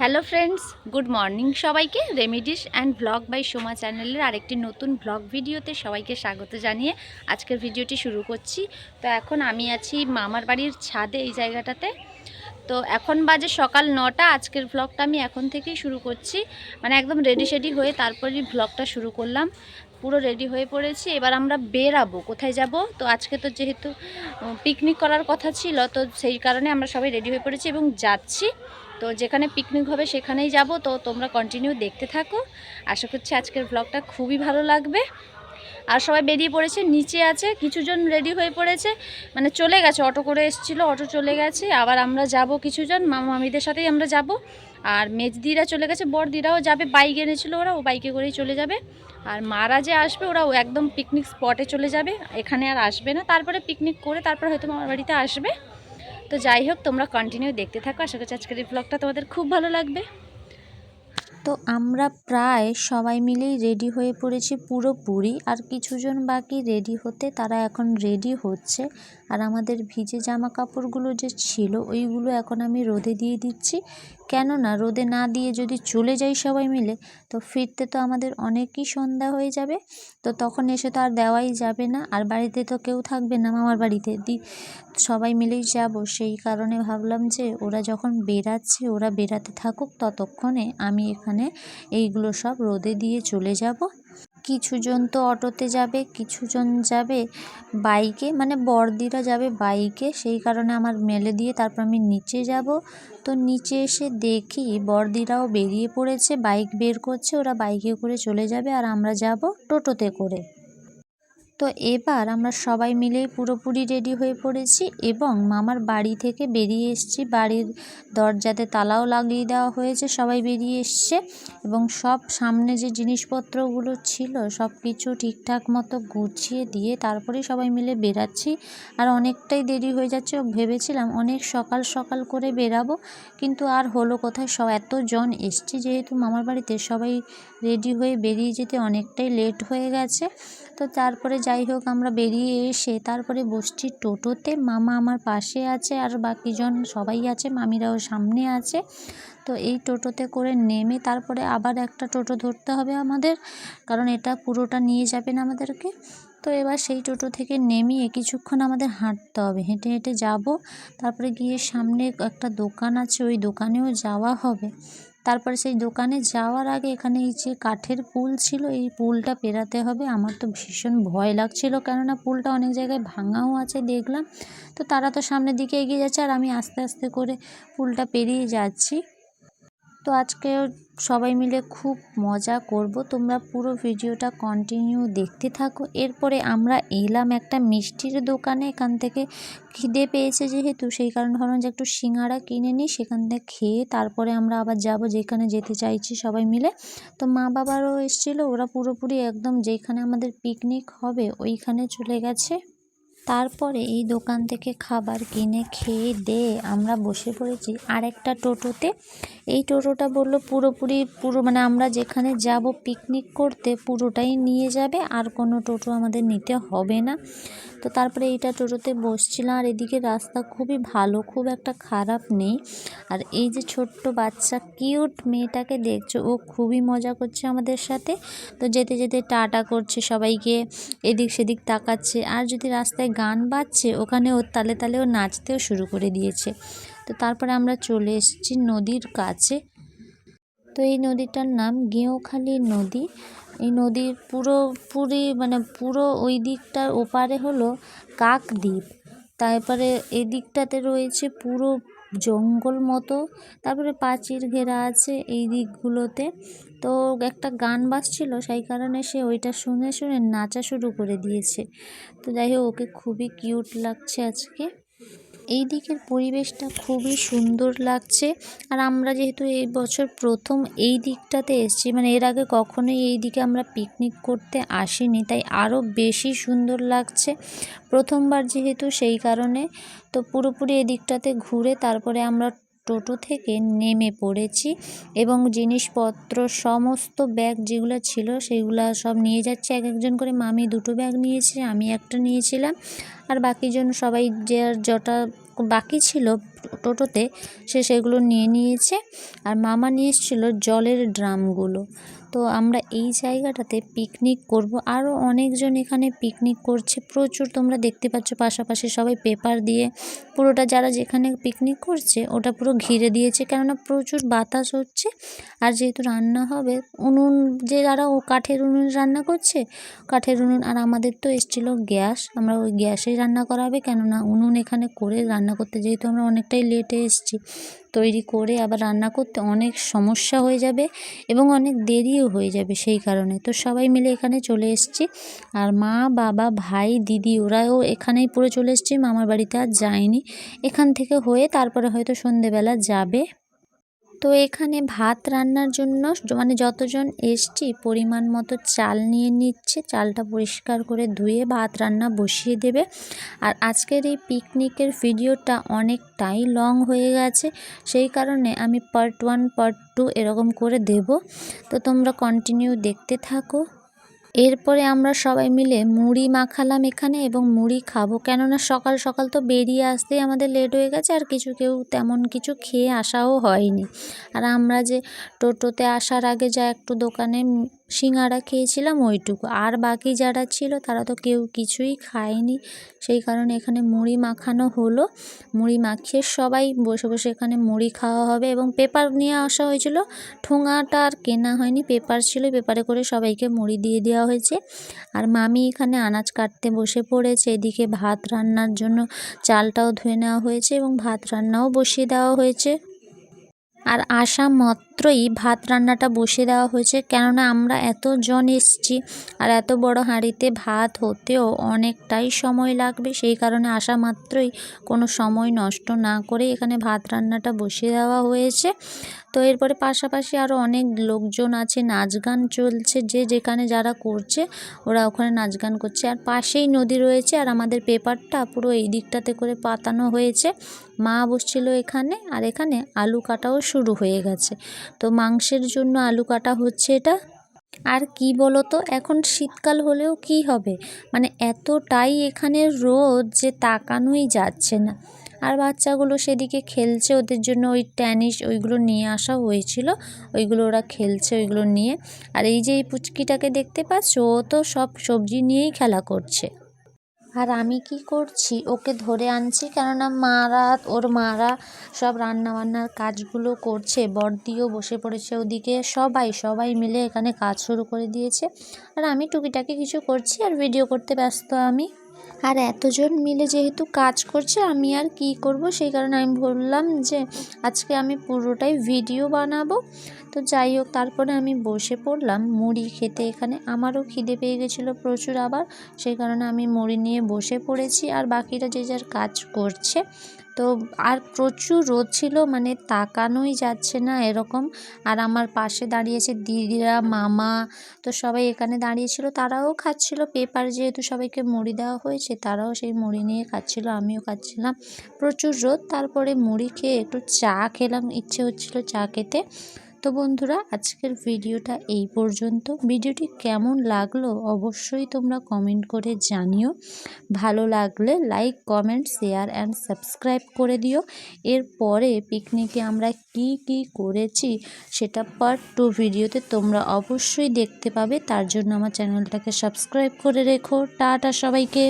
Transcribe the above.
Hello friends good morning সবাইকে। Remedies and blog by Soma চ্যানেলের আরেকটি নতুন ব্লগ ভিডিওতে সবাইকে স্বাগত জানিয়ে আজকের ভিডিওটি শুরু করছি। তো এখন আমি আছি মামার বাড়ির ছাদে এই জায়গাটাতে। তো এখন বাজে সকাল নটা। আজকের ব্লগটা আমি এখন থেকেই শুরু করছি। মানে একদম রেডি সেডি হয়ে তারপরেই ব্লগটা শুরু করলাম। পুরো রেডি হয়ে পড়েছি। এবার আমরা বেরাবো। কোথায় যাব? তো আজকে তো যেহেতু পিকনিক করার কথা ছিল, তো সেই কারণে আমরা সবাই রেডি হয়ে পড়েছি এবং যাচ্ছি। তো যেখানে পিকনিক হবে সেখানেই যাব। তো তোমরা কন্টিনিউ দেখতে থাকো। আশা করছি আজকের ব্লগটা খুবই ভালো লাগবে। আর সবাই বেরিয়ে পড়েছে, নিচে আছে, কিছুজন রেডি হয়ে পড়েছে। মানে চলে গেছে, অটো করে এসেছিল, অটো চলে গেছে। আবার আমরা যাব কিছুজন, মামা মামিদের সাথেই আমরা যাব। আর মেজদিরা চলে গেছে, বড়দিরাও যাবে বাইক এনেছিল ওরা, ও বাইকে করেই চলে যাবে। আর মারা যে আসবে, ওরা একদম পিকনিক স্পটে চলে যাবে। এখানে আর আসবে না। তারপরে পিকনিক করে তারপরে হয়তো মামার বাড়িতে আসবে। তো যাই হোক, তোমরা কন্টিনিউ দেখতে থাকো। আশা করছি আজকের এই ব্লগটা তোমাদের খুব ভালো লাগবে। তো আমরা প্রায় সবাই মিলেই রেডি হয়ে পড়েছি পুরোপুরি। আর কিছুজন বাকি রেডি হতে, তারা এখন রেডি হচ্ছে। আর আমাদের ভিজে জামা কাপড়গুলো যে ছিল, ওইগুলো এখন আমি রোদে দিয়ে দিচ্ছি। কেননা রোদে না দিয়ে যদি চলে যাই সবাই মিলে, তো ফিরতে তো আমাদের অনেকই সন্ধ্যা হয়ে যাবে। তো তখন এসে তো আর দেওয়াই যাবে না, আর বাড়িতে তো কেউ থাকবে না মামার বাড়িতে। দি, সবাই মিলেই যাব। সেই কারণে ভাবলাম যে ওরা যখন বেরাচ্ছে, ওরা বেরাতে থাকুক, ততক্ষণে আমি এখানে এইগুলো সব রোদে দিয়ে চলে যাব। কিছুজন তো অটোতে যাবে, কিছুজন যাবে বাইকে মানে বড়দিরা যাবে বাইকে। সেই কারণে আমার মেলে দিয়ে তারপর আমি নিচে যাব। তো নিচে এসে দেখি বড়দিরাও বেরিয়ে পড়েছে, বাইক বের করছে, ওরা বাইকে করে চলে যাবে আর আমরা যাব টোটোতে করে। তো এবার আমরা সবাই মিলেই পুরোপুরি রেডি হয়ে পড়েছি এবং মামার বাড়ি থেকে বেরিয়ে এসেছি। বাড়ির দরজাতে তালাও লাগিয়ে দেওয়া হয়েছে, সবাই বেরিয়ে এসছে এবং সব সামনে যে জিনিসপত্রগুলো ছিল সব কিছু ঠিকঠাক মতো গুছিয়ে দিয়ে তারপরেই সবাই মিলে বেরাচ্ছি। আর অনেকটাই দেরি হয়ে যাচ্ছে, ভেবেছিলাম অনেক সকাল সকাল করে বেরাবো, কিন্তু আর হলো কোথায়? সব এতজন এসছি যেহেতু মামার বাড়িতে সবাই রেডি হয়ে বেরিয়ে যেতে অনেকটাই লেট হয়ে গেছে। তো তারপরে যাই হোক, আমরা বেরিয়ে এসে তারপরে বসছি টোটোতে। মামা আমার পাশে আছে আর বাকিজন সবাই আছে, মামিরাও সামনে আছে। তো এই টোটোতে করে নেমে তারপরে আবার একটা টোটো ধরতে হবে আমাদের, কারণ এটা পুরোটা নিয়ে যাবে না আমাদেরকে। তো এবার সেই টোটো থেকে নেমিয়ে কিছুক্ষণ আমাদের হাঁটতে হবে। হেঁটে হেঁটে যাব। তারপরে গিয়ে সামনে একটা দোকান আছে, ওই দোকানেও যাওয়া হবে। তারপরে সেই দোকানে যাওয়ার আগে এখানে এই যে কাঠের পুল ছিল, এই পুলটা পেরাতে হবে। আমার তো ভীষণ ভয় লাগছিল, কেননা পুলটা অনেক জায়গায় ভাঙাও আছে দেখলাম। তো তারা তো সামনের দিকে এগিয়ে যাচ্ছে আর আমি আস্তে আস্তে করে পুলটা পেরিয়ে যাচ্ছি। তো আজকে সবাই মিলে খুব মজা করব। তোমরা পুরো ভিডিওটা কন্টিনিউ দেখতে থাকো। এরপরে আমরা এলাম একটা মিষ্টির দোকানে। এখান থেকে খিদে পেয়েছে যেহেতু, সেই কারণে ভাবলাম যে একটু সিঙ্গারা কিনে নিই, সেখান থেকে খেয়ে তারপরে আমরা আবার যাব যেখানে যেতে চাইছি সবাই মিলে। তো মা বাবারও এসেছিল, ওরা পুরোপুরি একদম যেখানে আমাদের পিকনিক হবে, ওইখানে চলে গেছে। তারপরে এই দোকান থেকে খাবার কিনে খেয়ে দে, আমরা বসে পড়েছি আরেকটা টোটোতে। এই টোটোটা বলল পুরোপুরি পুরো মানে আমরা যেখানে যাব পিকনিক করতে পুরোটাই নিয়ে যাবে, আর কোনো টোটো আমাদের নিতে হবে না। তো তারপরে এইটা টোটোতে বসছিলাম, আর এদিকে রাস্তা খুবই ভালো, খুব একটা খারাপ নেই। আর এই যে ছোট্ট বাচ্চা কিউট মেয়েটাকে দেখছ, ও খুবই মজা করছে আমাদের সাথে। তো যেতে যেতে টাটা করছে সবাইকে, এদিক সেদিক তাকাচ্ছে, আর যদি রাস্তায় গান বাজছে, ওখানে ওর তালে তালে ও নাচতেও শুরু করে দিয়েছে। তো তারপরে আমরা চলে এসেছি নদীর কাছে। তো এই নদীটার নাম গেঁওখালি নদী। এই নদীর পুরো, পুরি মানে পুরো ওই দিকটার ওপারে হলো কাকদ্বীপ। তারপরে এদিকটাতে দিকটাতে রয়েছে পুরো জঙ্গল মতো। তারপরে প্রাচীর ঘেরা আছে এই দিকগুলোতে। তো একটা গান বাজছিল, সেই কারণে সে ওইটা শুনে শুনে নাচা শুরু করে দিয়েছে। তো যাই হোক, ওকে খুবই কিউট লাগছে আজকে। এই দিকের পরিবেশটা খুবই সুন্দর লাগছে। আর আমরা যেহেতু এই বছর প্রথম এই দিকটাতে এসেছি মানে এর আগে কখনোই এই দিকে আমরা পিকনিক করতে আসিনি, তাই আরও বেশি সুন্দর লাগছে। প্রথমবার যেহেতু সেই কারণে, তো পুরোপুরি এদিকটাতে ঘুরে তারপরে আমরা টোটো থেকে নেমে পড়েছি এবং জিনিসপত্র, সমস্ত ব্যাগ যেগুলো ছিল সেগুলো সব নিয়ে যাচ্ছে। এক একজন করে, মামি দুটো ব্যাগ নিয়েছে, আমি একটা নিয়েছিলাম। আর বাকিজন সবাই যে যটা বাকি ছিল টোটোতে সে সেগুলো নিয়ে নিয়েছে আর মামা নিয়ে এসেছিল জলের ড্রামগুলো। তো আমরা এই জায়গাটাতে পিকনিক করব। আরও অনেকজন এখানে পিকনিক করছে। প্রচুর তোমরা দেখতে পাচ্ছ পাশাপাশি সবাই পেপার দিয়ে পুরোটা যারা যেখানে পিকনিক করছে ওটা পুরো ঘিরে দিয়েছে। কেননা প্রচুর বাতাস হচ্ছে আর যেহেতু রান্না হবে, উনুন যে যারা ও কাঠের উনুন রান্না করছে, কাঠের উনুন আর আমাদের তো এসেছিল গ্যাস। আমরা ওই গ্যাসেই রান্না করাবে। কেননা উনুন এখানে করে রান্না করতে যেহেতু আমরা অনেকটাই লেটে এসছি। তৈরি করে আবার রান্না করতে অনেক সমস্যা হয়ে যাবে এবং অনেক দেরিও হয়ে যাবে সেই কারণে। তো সবাই মিলে এখানে চলে এসছি। আর মা, বাবা, ভাই, দিদি ওরাও এখানেই পুরো চলে এসছি। মামার বাড়িতে আর যায়নি। এখান থেকে হয়ে তারপরে হয়তো সন্ধেবেলা যাবে। তো এখানে ভাত রান্নার জন্য মানে যতজন এসছি পরিমাণ মতো চাল নিয়ে নিচ্ছে, চালটা পরিষ্কার করে ধুয়ে ভাত রান্না বসিয়ে দেবে। আর আজকের এই পিকনিকের ভিডিওটা অনেকটাই লং হয়ে গেছে, সেই কারণে আমি পার্ট ওয়ান, পার্ট টু এরকম করে দেব। তো তোমরা কন্টিনিউ দেখতে থাকো। এরপরে আমরা সবাই মিলে মুড়ি মাখালাম এখানে এবং মুড়ি খাব। কেননা সকাল সকাল তো বেরিয়ে আসতেই আমাদের লেট হয়ে গেছে, আর কিছু কেউ তেমন কিছু খেয়ে আসাও হয়নি। আর আমরা যে টোটোতে আসার আগে যা একটু দোকানে সিঙ্গারা খেয়েছিলাম ওইটুকু। আর বাকি যারা ছিল তারা তো কেউ কিছুই খায়নি। সেই কারণে এখানে মুড়ি মাখানো হলো। মুড়ি মাখিয়ে সবাই বসে বসে এখানে মুড়ি খাওয়া হবে এবং পেপার নিয়ে আসা হয়েছিল। ঠোঙাটা আর কেনা হয়নি, পেপার ছিল। পেপারে করে সবাইকে মুড়ি দিয়ে দেওয়া হয়েছে। আর মামি এখানে আনাজ কাটতে বসে পড়েছে। এদিকে ভাত রান্নার জন্য চালটাও ধুয়ে নেওয়া হয়েছে এবং ভাত রান্নাও বসিয়ে দেওয়া হয়েছে। আর আসা মাত্রই ভাত রান্নাটা বসিয়ে দেওয়া হয়েছে। কেননা আমরা এতজন এসছি আর এত বড় হাঁড়িতে ভাত হতেও অনেকটাই সময় লাগবে, সেই কারণে আসা মাত্রই কোনো সময় নষ্ট না করে এখানে ভাত রান্নাটা বসিয়ে দেওয়া হয়েছে। তো এরপরে পাশাপাশি আরও অনেক লোকজন আছে, নাচ গান চলছে, যে যেখানে যারা করছে ওরা ওখানে নাচ গান করছে। আর পাশেই নদী রয়েছে আর আমাদের পেপারটা পুরো এই দিকটাতে করে পাতানো হয়েছে। মা বসছিল এখানে আর এখানে আলু কাটাও শুরু হয়ে গেছে। তো মাংসের জন্য আলু কাটা হচ্ছে এটা। আর কি বলো তো এখন শীতকাল হলেও কি হবে? মানে এতটাই এখানে রোদ যে তাকানোই যাচ্ছে না। আর বাচ্চাগুলো সেদিকে খেলছে, ওদের জন্য ওই ট্যানিস ওইগুলো নিয়ে আসা হয়েছিল। ওইগুলো ওরা খেলছে, ওইগুলো নিয়ে। আর এই যে এই পুচকিটাকে দেখতে পাচ্ছ, ও তো সব সবজি নিয়েই খেলা করছে। আর আমি কি করছি? ওকে ধরে আনছি কেননা মারা, ওর মারা সব রান্না বান্নার কাজগুলো করছে। বড়দিও বসে পড়েছে ওদিকে। সবাই সবাই মিলে এখানে কাজ শুরু করে দিয়েছে। আর আমি টুকিটাকি কিছু করছি আর ভিডিও করতে ব্যস্ত আমি। আর এতজন মিলে যেহেতু কাজ করছে, আমি আর কি করব? সেই কারণে আমি বললাম যে, আজকে আমি পুরোটাই ভিডিও বানাবো। তো যাই হোক, তারপরে আমি বসে পড়লাম। মুড়ি খেতে এখানে আমারও খিদে পেয়ে গেছিল প্রচুর আবার। সেই কারণে আমি মুড়ি নিয়ে বসে পড়েছি। আর বাকিরা যে যার কাজ করছে তো আর প্রচুর রোদ ছিল মানে তাকানোই যাচ্ছে না এরকম। আর আমার পাশে দাঁড়িয়েছে দিদিরা, মামা, তো সবাই এখানে দাঁড়িয়েছিল। তারাও খাচ্ছিল। পেপার যেহেতু সবাইকে মুড়ি দেওয়া হয়েছে, তারাও সেই মুড়ি নিয়ে খাচ্ছিল, আমিও খাচ্ছিলাম। প্রচুর রোদ, তারপরে মুড়ি খেয়ে একটু চা খেলাম, ইচ্ছে হচ্ছিল চা খেতে। তো বন্ধুরা, আজকের ভিডিওটা এই পর্যন্ত। ভিডিওটি কেমন লাগল অবশ্যই তোমরা কমেন্ট করে জানিও। ভালো লাগলে like, comment, share and subscribe করে দিও। এরপরে পিকনিকে আমরা কি কি করেছি সেটা পার্ট টু ভিডিওতে তোমরা অবশ্যই দেখতে পাবে। তার জন্য আমার চ্যানেলটাকে সাবস্ক্রাইব করে রেখো। টাটা সবাইকে।